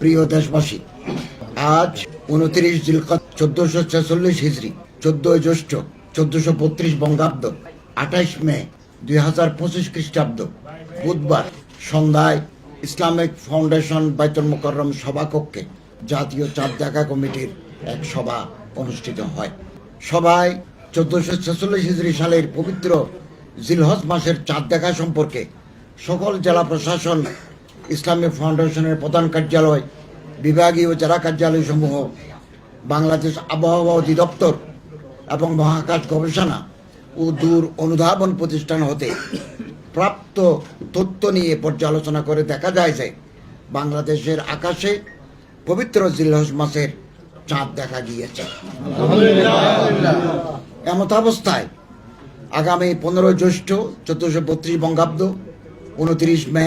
প্রিয় দেশবাসী, আজ উনত্রিশ জিলকত চোদ্দশো ছেচল্লিশ হিজড়ি চোদ্দই জ্যৈষ্ঠ চোদ্দশো বত্রিশ বঙ্গাব্দ, আঠাইশ মে দুই হাজার পঁচিশ খ্রিস্টাব্দ, বুধবার সন্ধ্যায় ইসলামিক ফাউন্ডেশন বাইতুল মোকররম সভাকক্ষে জাতীয় চাঁদ দেখা কমিটির এক সভা অনুষ্ঠিত হয়। সভায় চোদ্দশো ছেচল্লিশ হিজড়ি সালের পবিত্র জিলহজ মাসের চাঁদ দেখা সম্পর্কে সকল জেলা প্রশাসন ইসলামিক ফাউন্ডেশনের প্রধান কার্যালয়, বিভাগীয় জেলা কার্যালয় সমূহ বাংলাদেশ আবহাওয়া অধিদপ্তর এবং মহাকাশ গবেষণা ও দূর অনুধাবন প্রতিষ্ঠান হতে প্রাপ্ত তথ্য নিয়ে পর্যালোচনা করে দেখা যায় যে বাংলাদেশের আকাশে পবিত্র জিলহজ মাসের চাঁদ দেখা গিয়েছে। এমতাবস্থায় আগামী পনেরোই জ্যৈষ্ঠ চোদ্দশো বত্রিশ বঙ্গাব্দ, উনত্রিশ মে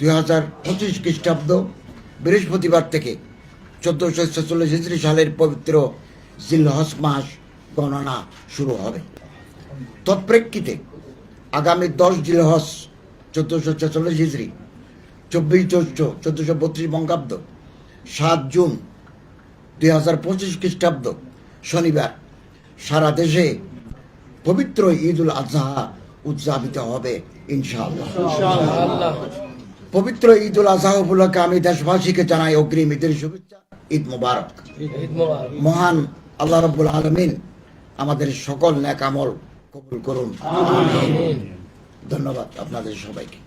দুই হাজার পঁচিশ খ্রিস্টাব্দ বৃহস্পতিবার থেকে চোদ্দশো ছেচল্লিশ হিজড়ি সালের পবিত্র জিলহস মাস গণনা শুরু হবে। তৎপ্রেক্ষিতে আগামী দশ জিলহস চোদ্দশো ছেচল্লিশ হিজড়ি চব্বিশ জ্যৈষ্ঠ চোদ্দশো বত্রিশ বঙ্গাব্দ, সাত জুন দুই হাজার পঁচিশ খ্রিস্টাব্দ শনিবার সারা দেশে পবিত্র ঈদ উল আজহা উদযাপিত হবে ইনশাআল্লাহ। পবিত্র ঈদ উল আজহা উপলক্ষে আমি দেশবাসীকে জানাই অগ্রিম ঈদের শুভেচ্ছা। ঈদ মুবারক। মহান আল্লাহ রব্বুল আলমিন আমাদের সকল ন্যাক আমল কবুল করুন। ধন্যবাদ আপনাদের সবাইকে।